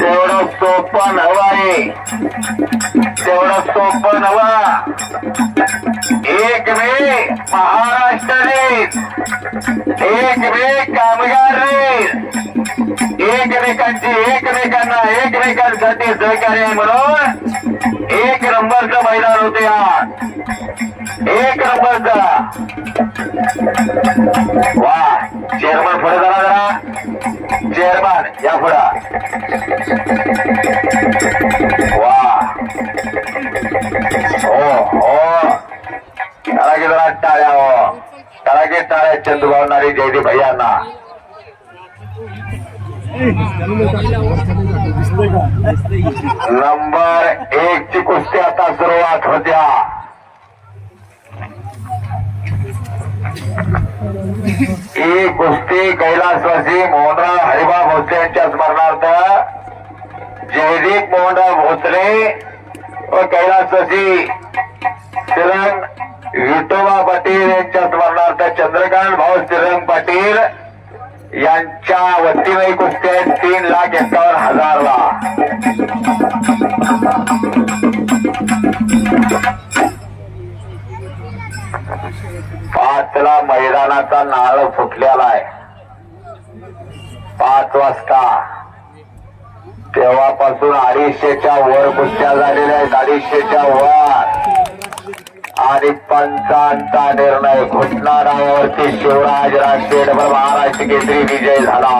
तेवढं सोपन हवा आहे तेवढं सोपन हवा एक मे महाराष्ट्र रे. एक मे कामगार रे. एकमेकांची एकमेकांना एकमेकांसाठी सहकार्य म्हणून एक नंबरचं मैदान होते आज एक नंबरचा. वा. चेअरमन पुढे जरा जरा चेअरमन या पुढे. वा. हो हो. त्याला जरा टाळ्या हो. त्याला की टाळ्या चंदुभावणारी जयदी भैयांना. नंबर एक ची कुस्ती आता सुरुवात होत्या. ही कुस्ती कैलासवासी मोहनराव हरिबा भोसले यांच्या स्मरणार्थ जयदीप मोहनराव भोसले व कैलासवासी श्रीरंग विठोबा पाटील यांच्या स्मरणार्थ चंद्रकांत भाऊ तिरंग पाटील यांच्या वतीने कुस्ती आहेत तीन लाख एकावन्न हजारला. पाचला मैदानाचा नाळ फुटलेला आहे पाच वाजता. तेव्हापासून अडीचशेच्या वर कुस्त्या झालेल्या आहेत. अडीचशेच्या वर. आणि पंचांचा निर्णय घोषणारावरती शिवराज राष्ट्रीय महाराष्ट्र केसरी विजय झाला.